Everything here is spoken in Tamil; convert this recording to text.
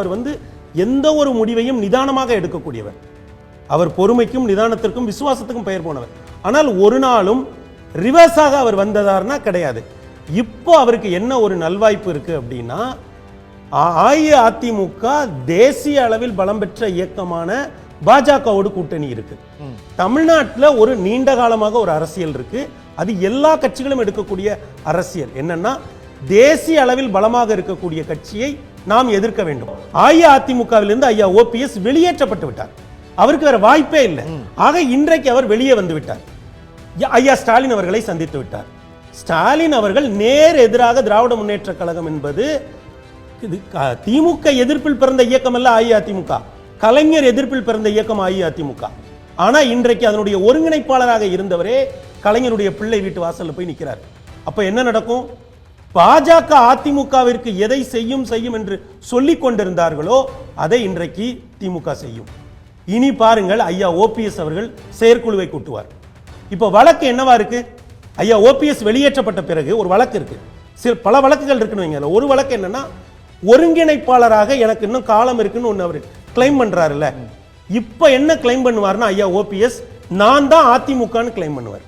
அவர் வந்து எந்த ஒரு முடிவையும் நிதானமாக எடுக்கக்கூடியவர். அவர் பொறுமைக்கும் நிதானத்திற்கும் விசுவாசத்துக்கும் பெயர் போனவர். ஆனால் ஒரு நாளும் ரிவர்ஸாக அவர் வந்ததார்னா கிடையாது. இப்போ அவருக்கு என்ன ஒரு நல்வாய்ப்பு இருக்கு அப்படின்னா அஇஅதிமுக தேசிய அளவில் பலம் பெற்ற இயக்கமான பாஜகவோடு கூட்டணி இருக்கு. தமிழ்நாட்டில் ஒரு நீண்ட காலமாக ஒரு அரசியல் இருக்கு. அது எல்லா கட்சிகளும் எடுக்கக்கூடிய அரசியல். என்னன்னா தேசிய அளவில் பலமாக இருக்கக்கூடிய கட்சியை நாம் எதிர்க்க வேண்டும். அஇஅதிமுகவிலிருந்து ஐயா ஓபிஎஸ் வெளியேற்றப்பட்டு விட்டார். அவருக்கு வேற வாய்ப்பே இல்லை. ஆக இன்றைக்கு அவர் வெளியே வந்து விட்டார். ஐயா ஸ்டாலின் அவர்களை சந்தித்து விட்டார். ஸ்டாலின் அவர்கள் நேர் எதிராக திராவிட முன்னேற்ற கழகம் என்பது திமுக எதிர்ப்பில் பிறந்த இயக்கம் அல்ல அஇஅதிமுக. கலைஞர் எதிர்ப்பில் பிறந்த இயக்கம் அஇஅதிமுக. ஆனா இன்றைக்கு அதனுடைய ஒருங்கிணைப்பாளராக இருந்தவரே கலைஞருடைய பிள்ளை வீட்டு வாசல்ல போய் நிற்கிறார் அப்ப என்ன நடக்கும்? பாஜக அதிமுகவிற்கு எதை செய்யும் செய்யும் என்று சொல்லிக் கொண்டிருந்தார்களோ அதை இன்றைக்கு திமுக செய்யும். இனி பாருங்கள் ஐயா ஓபிஎஸ் அவர்கள் செயற்குழுவை கூட்டுவார். இப்போ வழக்கு என்னவா இருக்கு? ஐயா ஓபிஎஸ் வெளியேற்றப்பட்ட பிறகு ஒரு வழக்கு இருக்கு. சில பல வழக்குகள் இருக்குன்னு வைங்க ஒரு வழக்கு என்னன்னா ஒருங்கிணைப்பாளராக எனக்கு இன்னும் காலம் இருக்குன்னு ஒன்று அவர் கிளைம் பண்றாருல்ல. இப்போ என்ன கிளைம் பண்ணுவார்னா ஐயா ஓபிஎஸ் நான் தான் அதிமுகன்னு கிளைம் பண்ணுவார்.